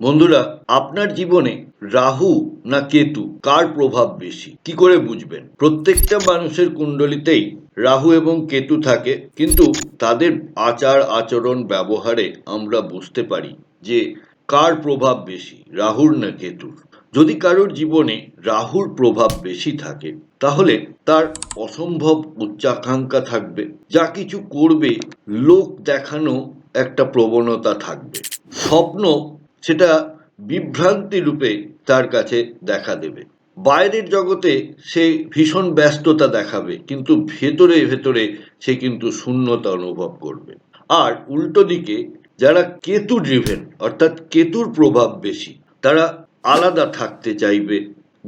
বন্ধুরা, আপনার জীবনে রাহু না কেতু, কার প্রভাব বেশি? কি করে বুঝবেন? প্রত্যেকটা মানুষের কুণ্ডলিতেই রাহু এবং কেতু থাকে, কিন্তু তাদের আচার, আচরণ, ব্যবহারে আমরা বুঝতে পারি যে কার প্রভাব বেশি, রাহুর না কেতুর। যদি কারোর জীবনে রাহুর প্রভাব বেশি থাকে, তাহলে তার অসম্ভব উচ্চাকাঙ্ক্ষা থাকবে, যা কিছু করবে, লোক দেখানো একটা প্রবণতা থাকবে। স্বপ্ন সেটা বিভ্রান্তি রূপে তার কাছে দেখা দেবে। বাইরের জগতে সে ভীষণ ব্যস্ততা দেখাবে, কিন্তু ভেতরে ভেতরে সে কিন্তু শূন্যতা অনুভব করবে। আর উল্টো দিকে, যারা কেতু ড্রিভেন অর্থাৎ কেতুর প্রভাব বেশি, তারা আলাদা থাকতে চাইবে।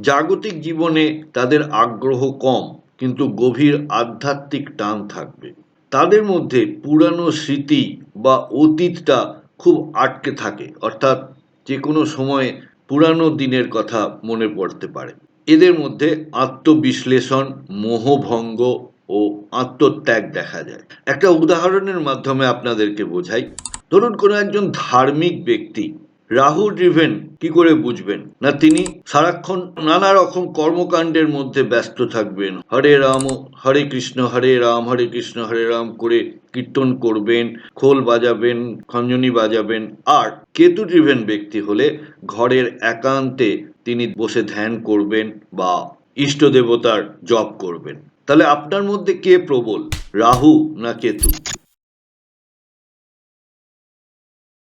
জাগতিক জীবনে তাদের আগ্রহ কম, কিন্তু গভীর আধ্যাত্মিক টান থাকবে। তাদের মধ্যে পুরানো স্মৃতি বা অতীতটা খুব আটকে থাকে, অর্থাৎ যে কোনো সময়ে পুরানো দিনের কথা মনে পড়তে পারে। এদের মধ্যে আত্মবিশ্লেষণ, মোহভঙ্গ ও আত্মত্যাগ দেখা যায়। একটা উদাহরণের মাধ্যমে আপনাদেরকে বোঝাই। ধরুন কোনো একজন ধার্মিক ব্যক্তি রাহু ড্রিভেন কি করে বুঝবেন? না তিনি সারাক্ষণ নানা রকম কর্মকাণ্ডের মধ্যে ব্যস্ত থাকবেন। হরে রাম, হরে কৃষ্ণ, হরে রাম, হরে কৃষ্ণ, হরে রাম করে কীর্তন করবেন, খোল বাজাবেন, খঞ্জনি বাজাবেন। আর কেতু ড্রিভেন ব্যক্তি হলে ঘরের একান্তে তিনি বসে ধ্যান করবেন বা ইষ্ট দেবতার জপ করবেন। তাহলে আপনার মধ্যে কে প্রবল, রাহু না কেতু?